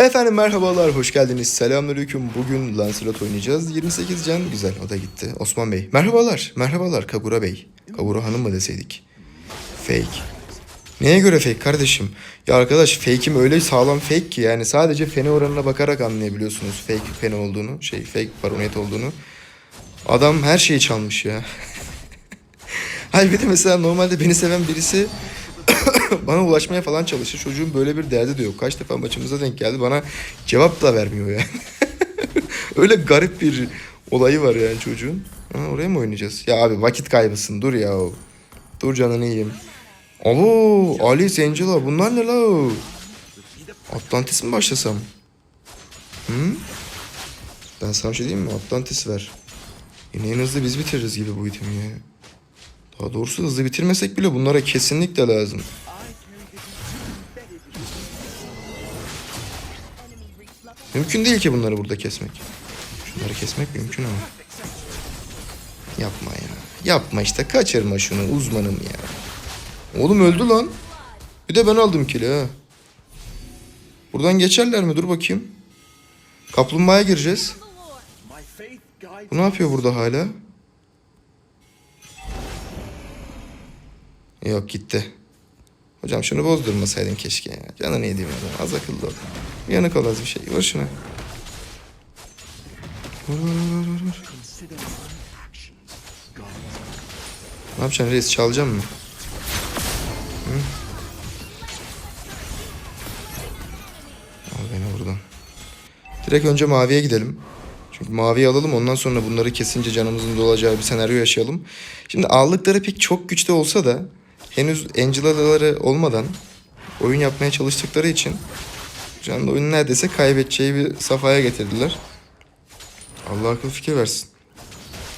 Efendim merhabalar, hoş geldiniz. Selamünaleyküm. Bugün Lancelot oynayacağız. 28 can, güzel. O da gitti. Osman Bey. Merhabalar, merhabalar Kagura Bey. Kagura Hanım mı deseydik? Fake. Neye göre fake kardeşim? Ya arkadaş fake'im öyle sağlam fake ki yani sadece fene oranına bakarak anlayabiliyorsunuz fake fene olduğunu, şey fake baronet olduğunu. Adam her şeyi çalmış ya. Hayır bir de mesela normalde beni seven birisi bana ulaşmaya falan çalışır. Çocuğun böyle bir derdi de yok. Kaç defa maçımıza denk geldi. Bana cevap da vermiyor yani. Öyle garip bir olayı var yani çocuğun. Ha, oraya mı oynayacağız? Ya abi vakit kaybısın. Dur ya. Dur canını yiyeyim. Oo, Alice Angela bunlar ne la? Atlantis mi başlasam? Hı? Ben sana bir şey diyeyim mi? Atlantis ver. Yine en hızlı biz bitiririz gibi bu itemi ya. Daha doğrusu hızlı bitirmesek bile bunlara kesinlikle lazım. Mümkün değil ki bunları burada kesmek. Şunları kesmek mümkün ama. Yapma ya. Yapma işte kaçırma şunu uzmanım ya. Oğlum öldü lan. Bir de ben aldım kili ha. Buradan geçerler mi? Dur bakayım. Kaplumbağaya gireceğiz. Bu ne yapıyor burada hala? Yok gitti. Hocam şunu bozdurmasaydın keşke ya. Canını yediğim adam. Az akıllı ol. Yanık ol bir şey. Vur şuna. Vur vur vur vur vur. Ne yapacaksın reis? Çalacaksın mı? Hı? Al beni buradan. Direkt önce maviye gidelim. Çünkü maviyi alalım ondan sonra bunları kesince canımızın dolacağı bir senaryo yaşayalım. Şimdi aldıkları pek çok güçte olsa da henüz Angela'ları olmadan oyun yapmaya çalıştıkları için Can da oyunu neredeyse kaybedeceği bir safhaya getirdiler. Allah akıl fikir versin.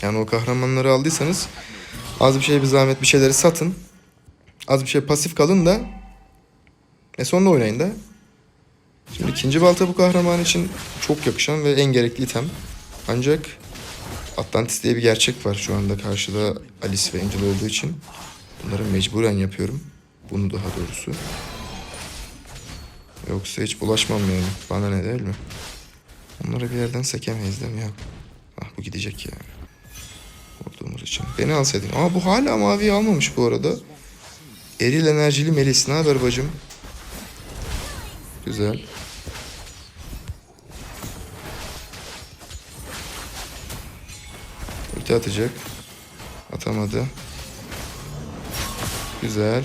Yani o kahramanları aldıysanız az bir şey bir zahmet bir şeyleri satın. Az bir şey pasif kalın da e sonra oynayın da. Şimdi ikinci balta bu kahraman için çok yakışan ve en gerekli item. Ancak Atlantis diye bir gerçek var şu anda karşıda Alice ve Angel olduğu için. Bunları mecburen yapıyorum. Bunu daha doğrusu. Yoksa hiç bulaşmam yani. Bana ne değil mi? Onları bir yerden sekemeyiz değil mi ya? Ah bu gidecek ya. Vurduğumuz için. Beni alsaydın. Aa bu hala maviyi almamış bu arada. Eril enerjili Melis. Ne haber bacım? Güzel. Ulti atacak. Atamadı. Güzel.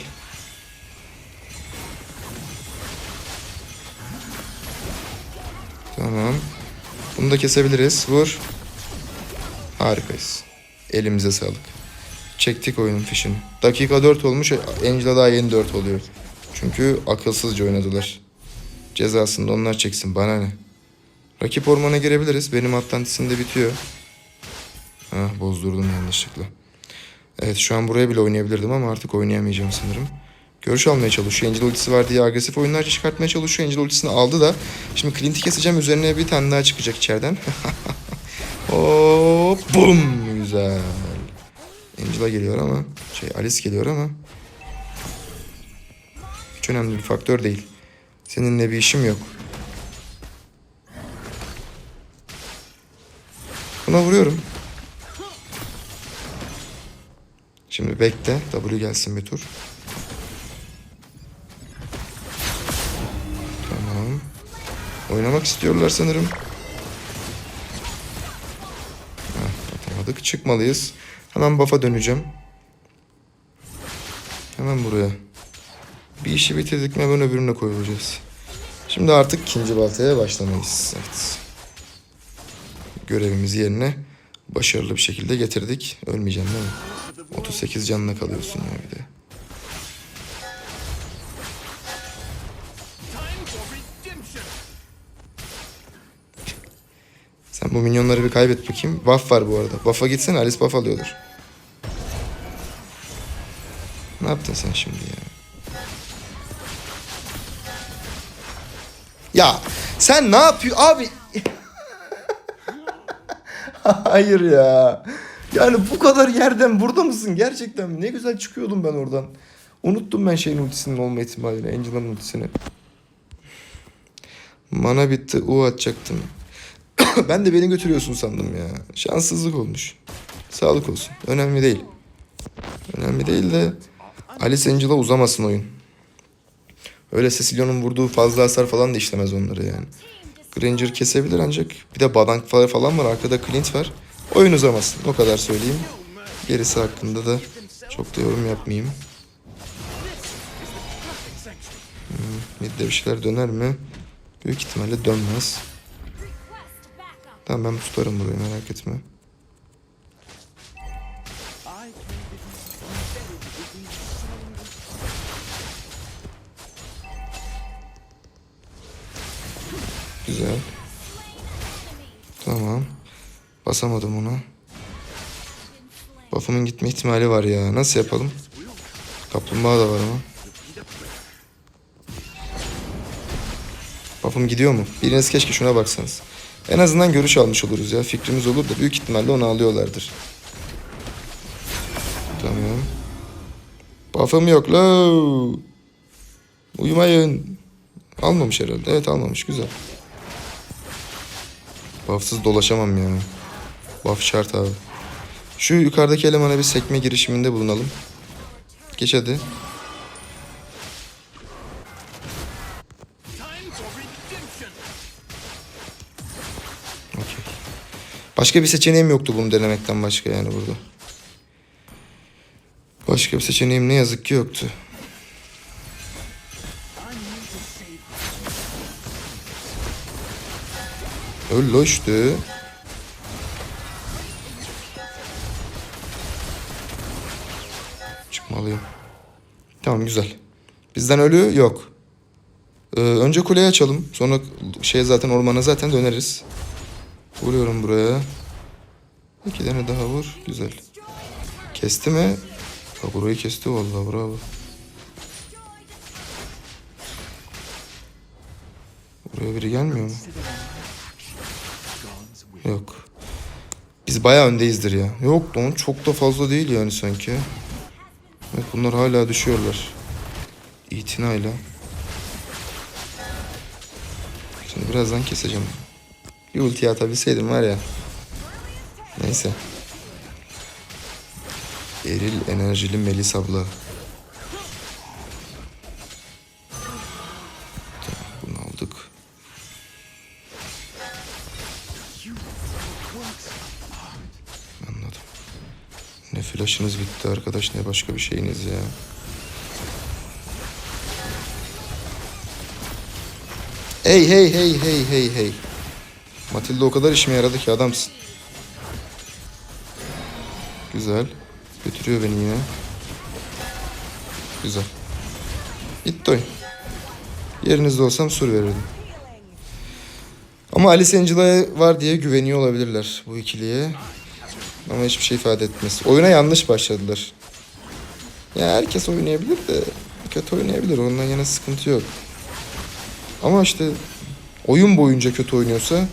Tamam. Bunu da kesebiliriz. Vur. Harikayız. Elimize sağlık. Çektik oyunun fişini. Dakika 4 olmuş. Angela daha yeni 4 oluyor. Çünkü akılsızca oynadılar. Cezasını da onlar çeksin. Bana ne? Rakip ormana girebiliriz. Benim Atlantis'im de bitiyor. Ah bozdurdum yanlışlıkla. Evet şu an buraya bile oynayabilirdim ama artık oynayamayacağım sanırım. Görüş almaya çalışıyor. Angel ultisi var diye agresif oyunlar çıkartmaya çalışıyor. Angel ultisini aldı da. Şimdi Clint'i keseceğim. Üzerine bir tane daha çıkacak içeriden. Hop bum. Güzel. Angela geliyor ama. Şey Alice geliyor ama. Hiç önemli bir faktör değil. Seninle bir işim yok. Buna vuruyorum. Şimdi bekle. W gelsin bir tur. Tamam. Oynamak istiyorlar sanırım. Heh, atamadık. Çıkmalıyız. Hemen buff'a döneceğim. Hemen buraya. Bir işi bitirdik mi hemen öbürüne koyulacağız. Şimdi artık ikinci baltaya başlamayız. Evet. Görevimizi yerine başarılı bir şekilde getirdik. Ölmeyeceğim değil mi? 38 canına kalıyorsun ya bir de. Sen bu minyonları bir kaybet bakayım. Buff var bu arada. Buff'a gitsene Alice buff alıyordur. Ne yaptın sen şimdi ya? Ya sen ne yapıyorsun abi? Hayır ya. Yani bu kadar yerden burada mısın gerçekten? mi? Ne güzel çıkıyordum ben oradan. Unuttum ben şeyin ultisinin olma ihtimalini. Angela'nın ultisini. Mana bitti. U atacaktım. ben de beni götürüyorsun sandım ya. Şanssızlık olmuş. Sağlık olsun. Önemli değil. Önemli değil de Alice Angel'a uzamasın oyun. Öyle Cecilio'nun vurduğu fazla hasar falan da işlemez onları yani. Granger kesebilir ancak bir de Badank falan var. Arkada Clint var. Oyun uzamasın. O kadar söyleyeyim. Gerisi hakkında da çok da yorum yapmayayım. Hmm, midde bir şeyler döner mi? Büyük ihtimalle dönmez. Tamam ben tutarım burayı merak etme. Basamadım ona. Buff'ımın gitme ihtimali var ya. Nasıl yapalım? Kaplumbağa da var ama. Buff'ım gidiyor mu? Biriniz keşke şuna baksanız. En azından görüş almış oluruz ya. Fikrimiz olur da büyük ihtimalle onu alıyorlardır. Tamam. Buff'ım yok lo. Uyumayın. Almamış herhalde. Evet almamış. Güzel. Buff'sız dolaşamam ya. Buff şart abi. Şu yukarıdaki elemana bir sekme girişiminde bulunalım. Geç hadi. Okey. Başka bir seçeneğim yoktu bunu denemekten başka yani burada. Başka bir seçeneğim ne yazık ki yoktu. Öl lo Tamam güzel. Bizden ölü yok. Ee, önce kuleyi açalım. Sonra şey zaten ormana zaten döneriz. Vuruyorum buraya. İki tane daha vur. Güzel. Kesti mi? Kaburayı kesti vallahi bravo. Buraya biri gelmiyor mu? Yok. Biz bayağı öndeyizdir ya. Yok lan çok da fazla değil yani sanki. Evet bunlar hala düşüyorlar. İtinayla. Şimdi birazdan keseceğim. Bir ulti atabilseydim var ya. Neyse. Eril enerjili Melis abla. Ne flash'ınız bitti arkadaş ne başka bir şeyiniz ya. Hey hey hey hey hey hey. Matilda o kadar işime yaradı ki adamsın. Güzel. Götürüyor beni yine. Güzel. Gitti oyun. Yerinizde olsam sur verirdim. Ama Alice Angela'ya var diye güveniyor olabilirler bu ikiliye. Ama hiçbir şey ifade etmez. Oyuna yanlış başladılar. Ya herkes oynayabilir de kötü oynayabilir. Ondan yana sıkıntı yok. Ama işte oyun boyunca kötü oynuyorsa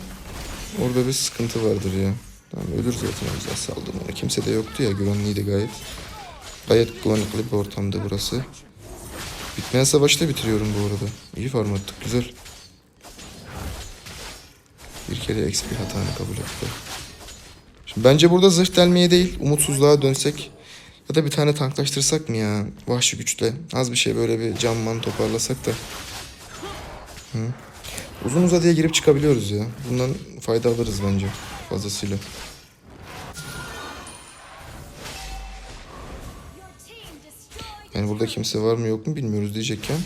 orada bir sıkıntı vardır ya. Tamam ölür zaten o yüzden saldım ona. Kimse de yoktu ya güvenliydi gayet. Gayet güvenlikli bir ortamdı burası. Bitmeyen savaşı da bitiriyorum bu arada. İyi farm attık güzel. Bir kere XP hatanı kabul etti. Bence burada zırh delmeye değil umutsuzluğa dönsek ya da bir tane tanklaştırsak mı ya vahşi güçle az bir şey böyle bir camman toparlasak da. Hı. Uzun uzadıya girip çıkabiliyoruz ya. Bundan fayda alırız bence fazlasıyla. Yani burada kimse var mı yok mu bilmiyoruz diyecekken.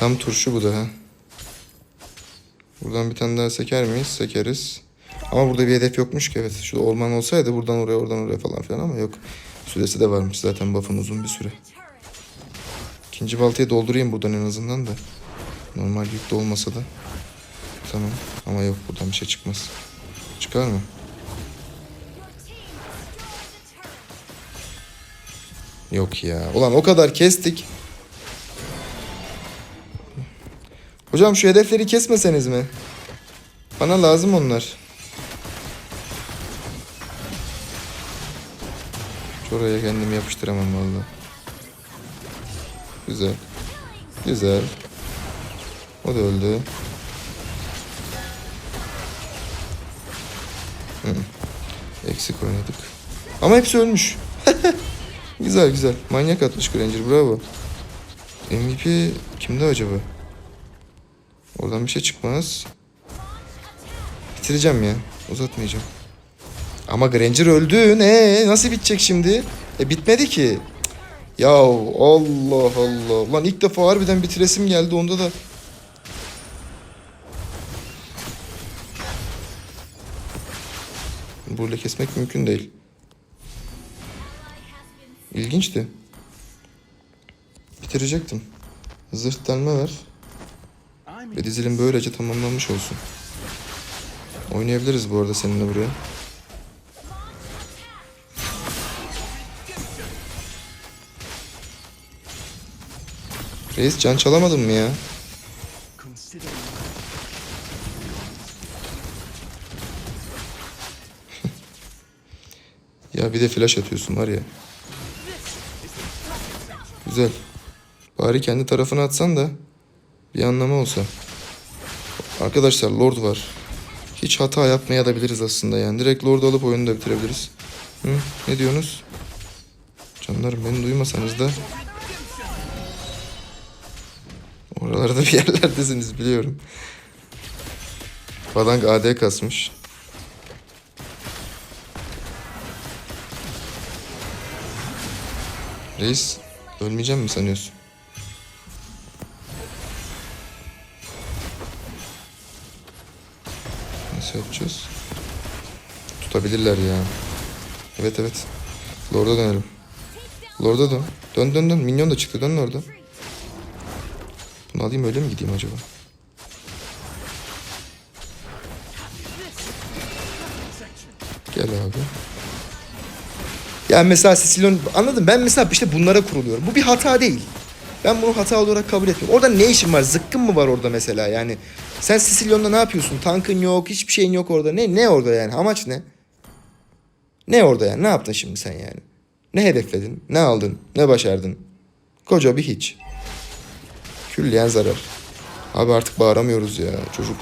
Tam turşu bu da ha. Buradan bir tane daha seker miyiz? Sekeriz. Ama burada bir hedef yokmuş ki evet. Şu orman olsaydı buradan oraya oradan oraya falan filan ama yok. Süresi de varmış zaten buff'ın uzun bir süre. İkinci baltayı doldurayım buradan en azından da. Normal yükte olmasa da. Tamam ama yok buradan bir şey çıkmaz. Çıkar mı? Yok ya. Ulan o kadar kestik. Hocam şu hedefleri kesmeseniz mi? Bana lazım onlar. Şuraya kendimi yapıştıramam valla. Güzel. Güzel. O da öldü. Hı. Eksik oynadık. Ama hepsi ölmüş. güzel güzel. Manyak atmış Granger bravo. MVP kimde acaba? Oradan bir şey çıkmaz. Bitireceğim ya. Uzatmayacağım. Ama Granger öldü. Ne? Nasıl bitecek şimdi? E bitmedi ki. Ya Allah Allah. Lan ilk defa harbiden bitiresim geldi. Onda da Böyle kesmek mümkün değil. İlginçti. Bitirecektim. Zırt delme ver. Ve dizilim böylece tamamlanmış olsun. Oynayabiliriz bu arada seninle buraya. Reis can çalamadın mı ya? Ya bir de flash atıyorsun var ya. Güzel. Bari kendi tarafına atsan da bir anlamı olsa. Arkadaşlar Lord var. Hiç hata yapmaya da biliriz aslında yani. Direkt Lord alıp oyunu da bitirebiliriz. Hı? Ne diyorsunuz? Canlarım beni duymasanız da Oralarda bir yerlerdesiniz biliyorum. Badang AD kasmış. Reis ölmeyeceğim mi sanıyorsun? Tutabilirler ya. Evet evet. Lord'a dönelim. Lord'a dön. Dön dön dön. Minyon da çıktı. Dön orada. Bunu alayım öyle mi gideyim acaba? Gel abi. Yani mesela Sicilyon anladım ben mesela işte bunlara kuruluyorum. Bu bir hata değil. Ben bunu hata olarak kabul etmiyorum. Orada ne işin var? Zıkkın mı var orada mesela yani? Sen Sicilyon'da ne yapıyorsun? Tankın yok, hiçbir şeyin yok orada. Ne ne orada yani? Amaç ne? Ne orada yani? Ne yaptın şimdi sen yani? Ne hedefledin? Ne aldın? Ne başardın? Koca bir hiç. Külliyen zarar. Abi artık bağıramıyoruz ya çocuk.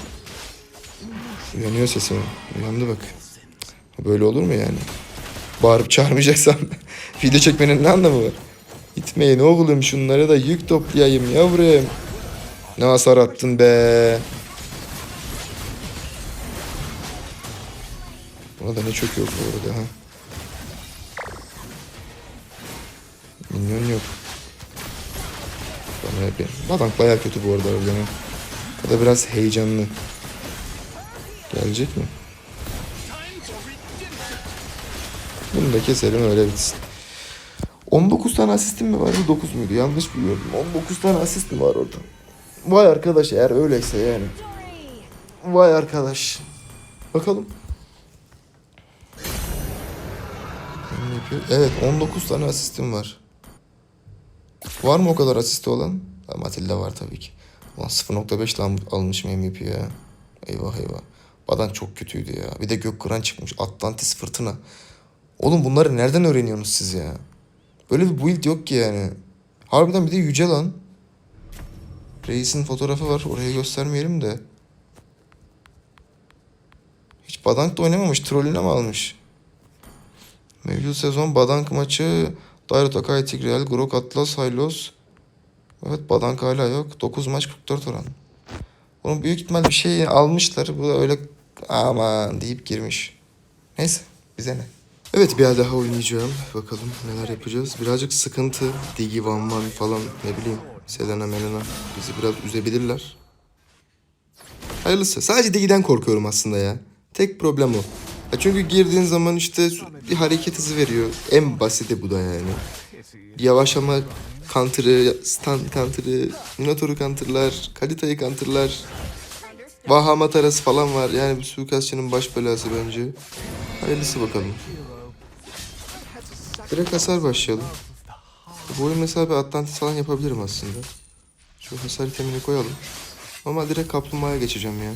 Uyanıyor sesim. Uyandı bak. Böyle olur mu yani? Bağırıp çağırmayacaksam video çekmenin ne anlamı var? Gitmeyin oğlum şunları da yük toplayayım yavrum. Ne hasar attın be. Buna da ne çöküyor bu arada ha. Minyon yok. Bana hep Badank baya kötü bu arada harbiden ha. O da biraz heyecanlı. Gelecek mi? Bunu da keselim öyle bitsin. 19 tane asistim mi vardı 9 muydu? Yanlış biliyordum. 19 tane asist mi var orada? Vay arkadaş eğer öyleyse yani. Vay arkadaş. Bakalım. Evet 19 tane asistim var. Var mı o kadar asisti olan? Ha, Matilda var tabii ki. Ulan 0.5 lan almışım MVP ya. Eyvah eyvah. Badan çok kötüydü ya. Bir de gök kıran çıkmış. Atlantis fırtına. Oğlum bunları nereden öğreniyorsunuz siz ya? Böyle bir build yok ki yani. Harbiden bir de yüce lan. Reis'in fotoğrafı var. Orayı göstermeyelim de. Hiç Badank da oynamamış. Trollüne mi almış? Mevcut sezon Badank maçı Dairo Tokai Tigreal, Grok Atlas, Hylos. Evet Badank hala yok. 9 maç 44 oran. Bunun büyük ihtimal bir şey almışlar. Bu da öyle aman deyip girmiş. Neyse bize ne. Evet bir daha oynayacağım. Bakalım neler yapacağız. Birazcık sıkıntı. Digi Van Van falan ne bileyim. Selena Melena bizi biraz üzebilirler. Hayırlısı. Sadece Digi'den korkuyorum aslında ya. Tek problem o. Ya çünkü girdiğin zaman işte bir hareket hızı veriyor. En basiti bu da yani. Yavaşlama counter'ı, stun counter'ı, Minotaur'u counter'lar, Kalita'yı counter'lar. Vahamat arası falan var. Yani bir suikastçının baş belası bence. Hayırlısı bakalım. Direkt hasar başlayalım. Bu oyun mesela bir Atlantis falan yapabilirim aslında. Şu hasar itemini koyalım. Ama direkt kaplumbağaya geçeceğim ya.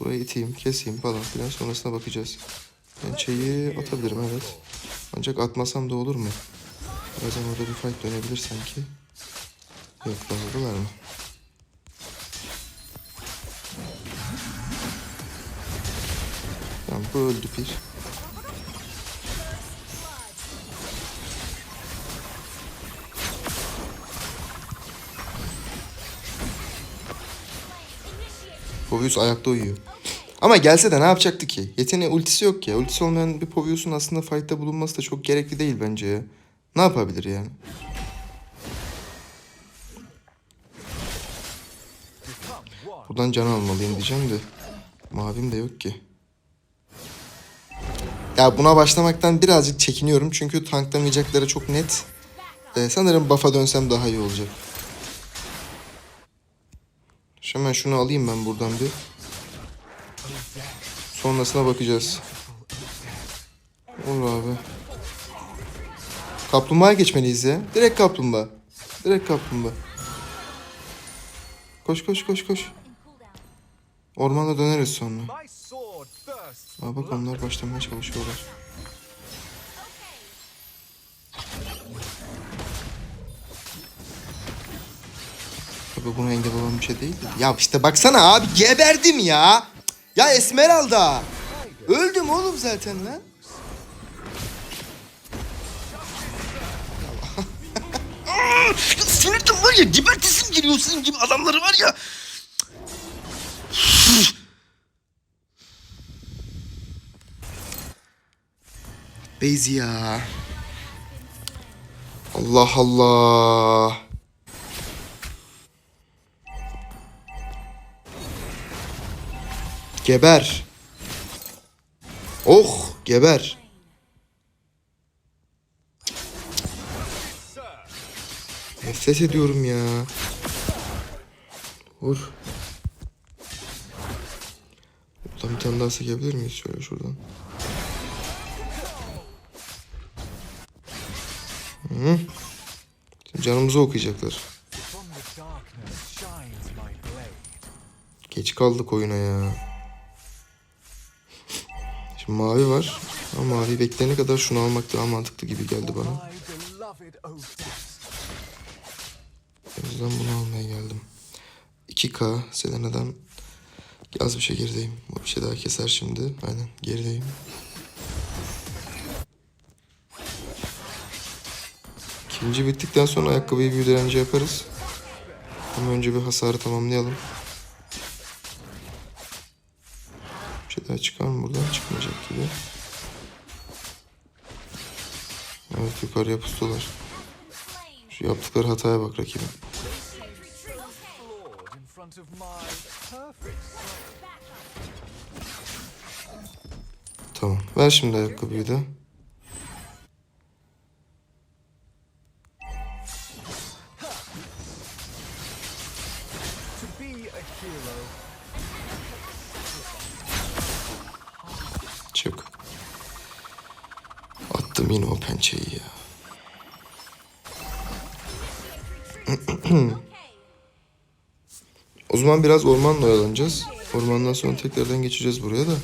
Burayı iteyim, keseyim falan filan sonrasına bakacağız. Pençeyi atabilirim evet. Ancak atmasam da olur mu? Bazen orada bir fight dönebilir sanki. Yok dağıldılar mı? Tamam bu öldü bir. Povius ayakta uyuyor. Ama gelse de ne yapacaktı ki? Yeteneği ultisi yok ya. Ultisi olmayan bir Povius'un aslında fight'ta bulunması da çok gerekli değil bence ya. Ne yapabilir yani? Buradan can almalıyım diyeceğim de. Mavim de yok ki. Ya buna başlamaktan birazcık çekiniyorum. Çünkü tanklamayacakları çok net. Ee, sanırım buff'a dönsem daha iyi olacak. Hemen şunu alayım ben buradan bir. Sonrasına bakacağız. Olur abi. Kaplumbağaya geçmeliyiz ya. Direkt kaplumbağa. Direkt kaplumbağa. Koş koş koş koş. Ormana döneriz sonra. Aa bak onlar başlamaya çalışıyorlar. Tabii buna engel olan bir şey değil. de. Ya işte baksana abi geberdim ya. Ya Esmeralda. Öldüm oğlum zaten lan. Sinirden var ya gebertesim geliyor sizin gibi adamları var ya. Beyzi ya. Allah Allah. Geber. Oh geber. Nefret ediyorum ya. Vur. Buradan bir tane daha sekebilir miyiz şöyle şuradan? Hı. Canımızı okuyacaklar. Geç kaldık oyuna ya. Mavi var. Ama mavi bekleyene kadar şunu almak daha mantıklı gibi geldi bana. O yüzden bunu almaya geldim. 2K Selena'dan az bir şey gerideyim. O bir şey daha keser şimdi. Aynen gerideyim. İkinci bittikten sonra ayakkabıyı bir direnci yaparız. Ama önce bir hasarı tamamlayalım. Daha çıkar mı buradan? Çıkmayacak gibi. Evet yukarıya pustular. Şu yaptıkları hataya bak perfect Tamam. Ver şimdi ayakkabıyı da. O zaman biraz ormanla oyalanacağız. Ormandan sonra tekrardan geçeceğiz buraya da.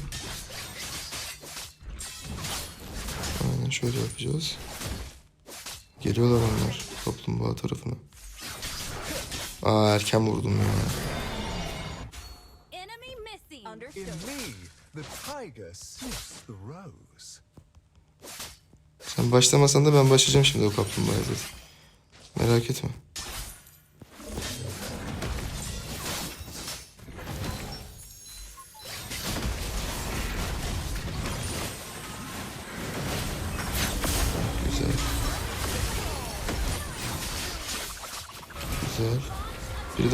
Aynen şöyle yapacağız. Geliyorlar onlar kaplumbağa tarafına. Aa erken vurdum ya. Sen başlamasan da ben başlayacağım şimdi o kaplumbağaya zaten. Merak etme.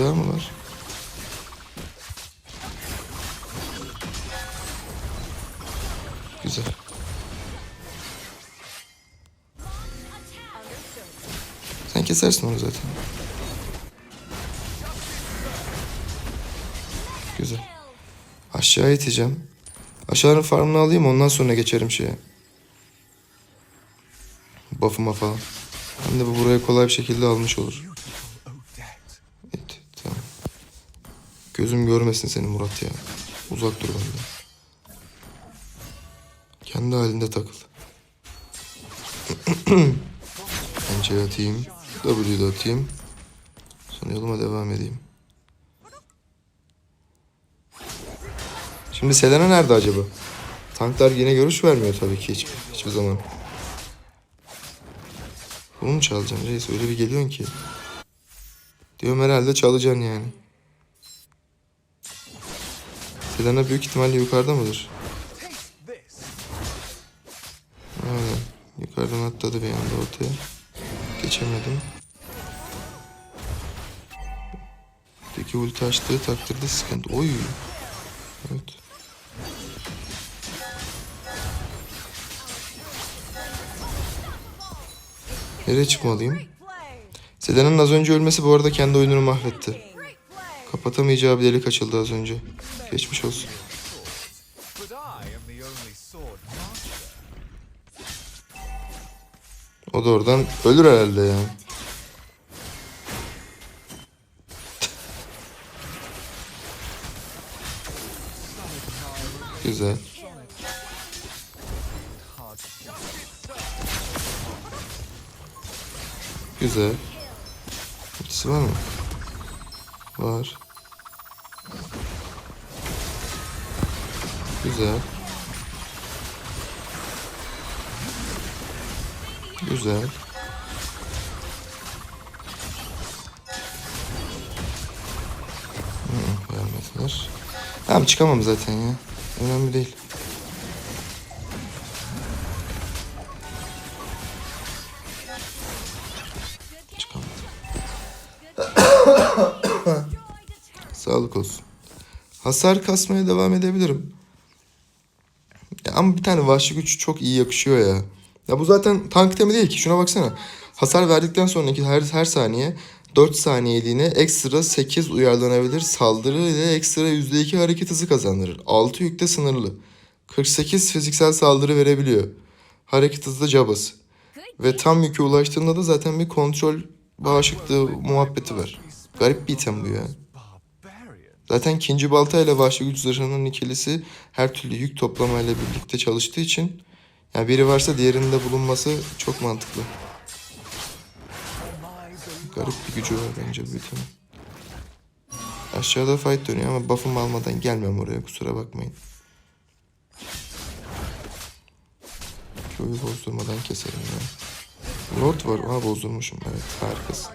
Daha mı var? Güzel. Sen kesersin onu zaten. Güzel. Aşağı iteceğim. Aşağının farmını alayım ondan sonra geçerim şeye. Buff'ıma falan. Hem de bu buraya kolay bir şekilde almış olur. Gözüm görmesin seni Murat ya. Uzak dur benden. Kendi halinde takıl. Pençe atayım. W'de atayım. Sonra yoluma devam edeyim. Şimdi Selena nerede acaba? Tanklar yine görüş vermiyor tabii ki hiç, hiçbir zaman. Bunu mu çalacaksın reis? Öyle bir geliyorsun ki. Diyorum herhalde çalacaksın yani. Selena büyük ihtimalle yukarıda mıdır? Aynen. Yukarıdan atladı bir anda ortaya. Geçemedim. Peki ulti açtığı takdirde sıkıntı. Oy. Evet. Nereye çıkmalıyım? Selena'nın az önce ölmesi bu arada kendi oyununu mahvetti. Kapatamayacağı bir delik açıldı az önce. Geçmiş olsun. O da oradan ölür herhalde ya. Güzel. Güzel. Ultisi var mı? Var. Güzel. Güzel. Hı, vermediler. Tamam çıkamam zaten ya. Önemli değil. Çıkamadım. Sağlık olsun. Hasar kasmaya devam edebilirim. Ama bir tane vahşi güç çok iyi yakışıyor ya. Ya bu zaten tank temi değil ki. Şuna baksana. Hasar verdikten sonraki her, her saniye 4 saniyeliğine ekstra 8 uyarlanabilir saldırı ile ekstra %2 hareket hızı kazandırır. 6 yükte sınırlı. 48 fiziksel saldırı verebiliyor. Hareket hızı da cabası. Ve tam yüke ulaştığında da zaten bir kontrol bağışıklığı muhabbeti var. Garip bir item bu ya. Barbarian. Zaten ikinci balta ile vahşi güç zırhının ikilisi her türlü yük toplamayla birlikte çalıştığı için yani biri varsa diğerinin de bulunması çok mantıklı. Garip bir gücü var bence itemin. Aşağıda fight dönüyor ama buff'ımı almadan gelmem oraya kusura bakmayın. Köyü bozdurmadan keserim ya. Lord var. Aa bozdurmuşum. Evet harikasın.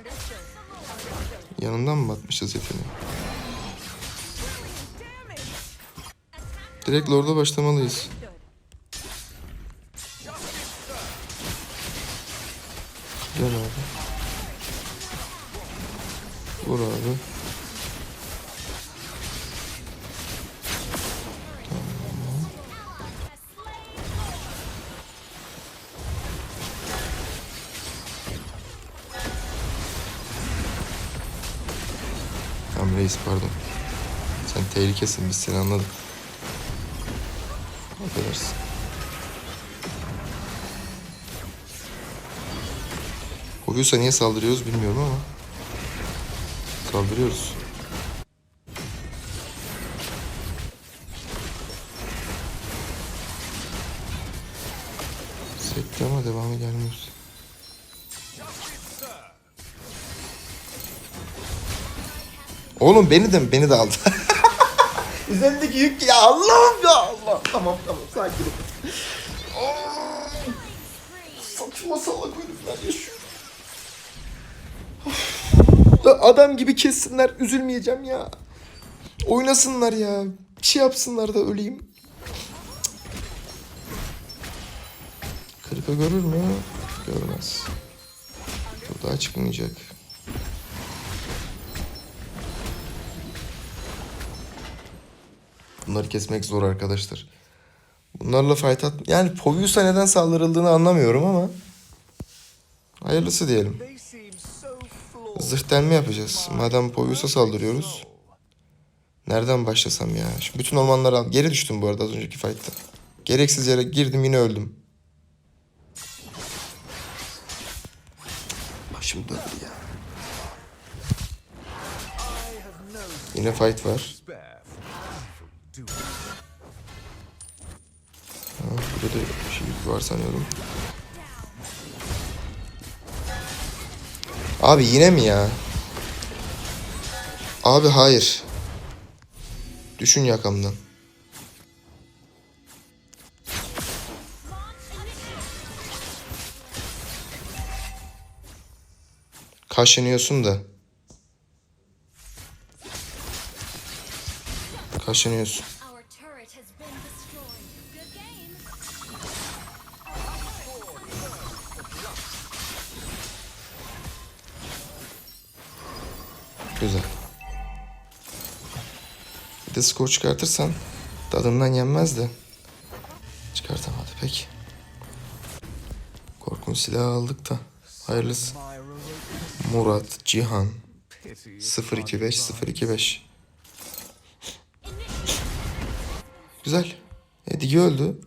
Yanından mı atmışız yeteneği? Direkt Lord'a başlamalıyız. Gel abi. Vur abi. Tamam reis pardon. Sen tehlikesin biz seni anladık. Koyuyorsa niye saldırıyoruz bilmiyorum ama. Saldırıyoruz. Sekti ama devamı gelmiyor. Oğlum beni de beni de aldı. Üzerindeki yük ya Allah'ım ya Allah. Tamam tamam sakin ol. Saçma salak herifler yaşıyor. Adam gibi kessinler üzülmeyeceğim ya. Oynasınlar ya. Bir şey yapsınlar da öleyim. Kırıka görür mü? Görmez. Bu daha çıkmayacak. Bunları kesmek zor arkadaşlar. Bunlarla fight at... Yani Povius'a neden saldırıldığını anlamıyorum ama... Hayırlısı diyelim. Zırh yapacağız. Madem Povius'a saldırıyoruz. Nereden başlasam ya? Şimdi bütün ormanları al. Geri düştüm bu arada az önceki fight'ta. Gereksiz yere girdim yine öldüm. Başım döndü ya. Yine fight var. Ha, burada da bir şey var sanıyorum. Abi yine mi ya? Abi hayır. Düşün yakamdan. Kaşınıyorsun da. Kaşınıyorsun. Bir de skor çıkartırsan tadından yenmez de. Çıkartamadı peki. Korkunç silahı aldık da. Hayırlısı. Murat, Cihan. 025 025. Güzel. E, Digi öldü.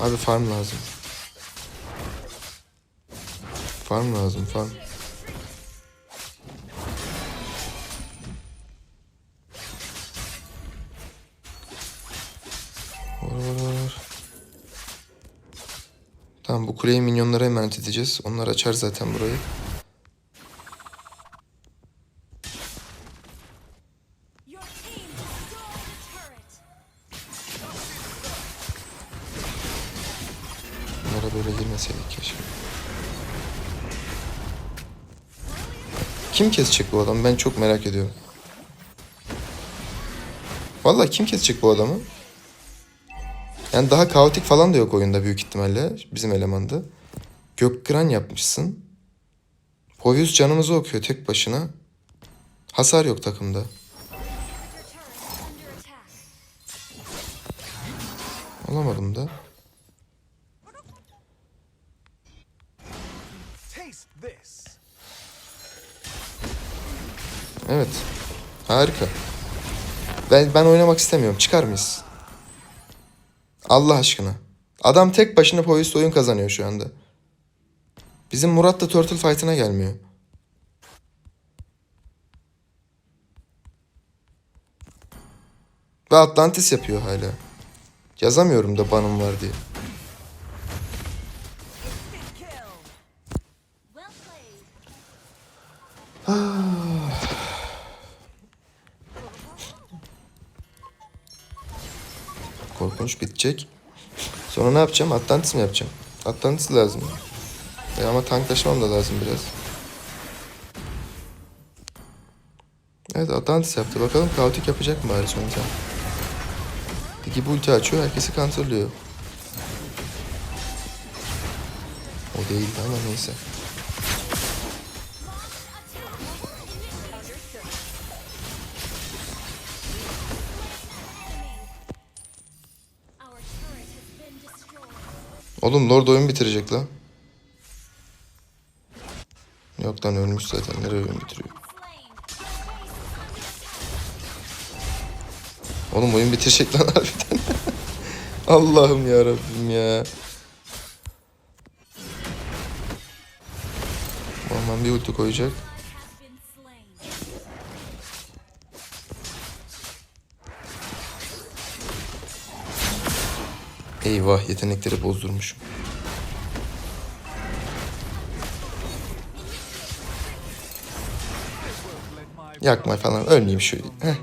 Abi farm lazım. Farm lazım farm. Tamam bu kuleyi minyonlara emanet edeceğiz. Onlar açar zaten burayı. Bunlara böyle girmeseydik keşke. Kim kesecek bu adamı? Ben çok merak ediyorum. Vallahi kim kesecek bu adamı? Yani daha kaotik falan da yok oyunda büyük ihtimalle. Bizim elemanda. Gökkıran yapmışsın. Povius canımızı okuyor tek başına. Hasar yok takımda. Alamadım da. Evet. Harika. Ben, ben oynamak istemiyorum. Çıkar mıyız? Allah aşkına. Adam tek başına Povis'te oyun kazanıyor şu anda. Bizim Murat da Turtle Fight'ına gelmiyor. Ve Atlantis yapıyor hala. Yazamıyorum da banım var diye. Korkunç bitecek. Sonra ne yapacağım? Atlantis mi yapacağım? Atlantis lazım. E ama tank taşımam da lazım biraz. Evet Atlantis yaptı. Bakalım kaotik yapacak mı bari sonuçta? Peki bu ulti açıyor. Herkesi counterlıyor. O değildi ama neyse. Oğlum Lord oyun bitirecek lan. Yok lan ölmüş zaten. Nereye oyun bitiriyor? Oğlum oyun bitirecek lan harbiden. Allah'ım ya Rabbim ya. Aman bir ulti koyacak. Eyvah yetenekleri bozdurmuşum. Yakma falan ölmeyeyim şu. Heh.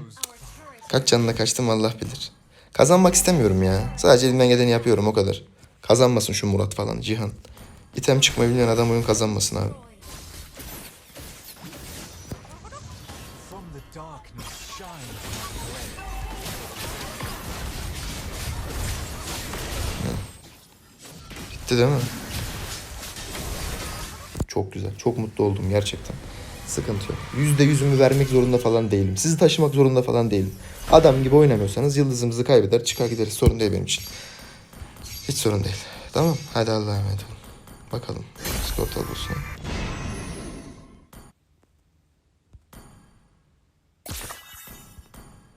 Kaç canına kaçtım Allah bilir. Kazanmak istemiyorum ya. Sadece elimden geleni yapıyorum o kadar. Kazanmasın şu Murat falan Cihan. İtem çıkmayı bilmeyen adam oyun kazanmasın abi. Bitti değil mi? Çok güzel. Çok mutlu oldum gerçekten. Sıkıntı yok. Yüzde yüzümü vermek zorunda falan değilim. Sizi taşımak zorunda falan değilim. Adam gibi oynamıyorsanız yıldızımızı kaybeder çıkar gideriz. Sorun değil benim için. Hiç sorun değil. Tamam. Hadi Allah'a emanet olun. Bakalım. Skor tablosuna.